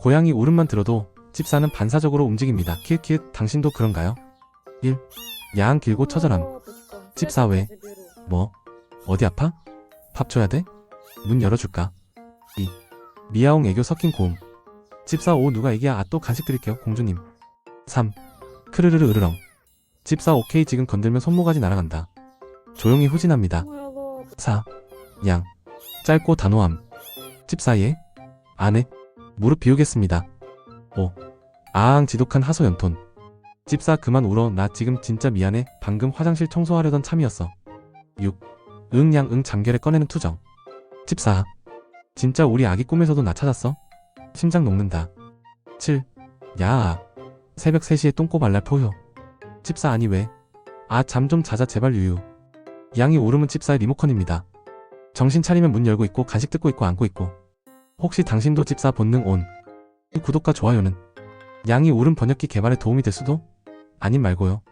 고양이 울음만 들어도 집사는 반사적으로 움직입니다. 키읔키읔 당신도 그런가요? 1. 야한 길고 처절함. 집사 왜? 뭐? 어디 아파? 밥 줘야 돼? 문 열어줄까? 2. 미야옹 애교 섞인 고음. 집사 오 누가 애기야 아 또 간식 드릴게요 공주님. 3. 크르르르 으르렁. 집사 오케이 지금 건들면 손모가지 날아간다. 조용히 후진합니다. 4. 양. 짧고 단호함. 집사예. 안에. 무릎 비우겠습니다. 5. 아앙 지독한 하소 연톤. 집사 그만 울어 나 지금 진짜 미안해 방금 화장실 청소하려던 참이었어. 6. 응양 응 잠결에 꺼내는 투정. 집사. 진짜 우리 아기 꿈에서도 나 찾았어? 심장 녹는다. 7. 야. 새벽 3시에 똥꼬 발랄 포효. 집사 아니 왜? 아 잠 좀 자자 제발 유유. 양이 오름은 집사의 리모컨입니다. 정신 차리면 문 열고 있고 간식 뜯고 있고 안고 있고. 혹시 당신도 집사 본능 온. 구독과 좋아요는 양이 오름 번역기 개발에 도움이 될 수도? 아님 말고요.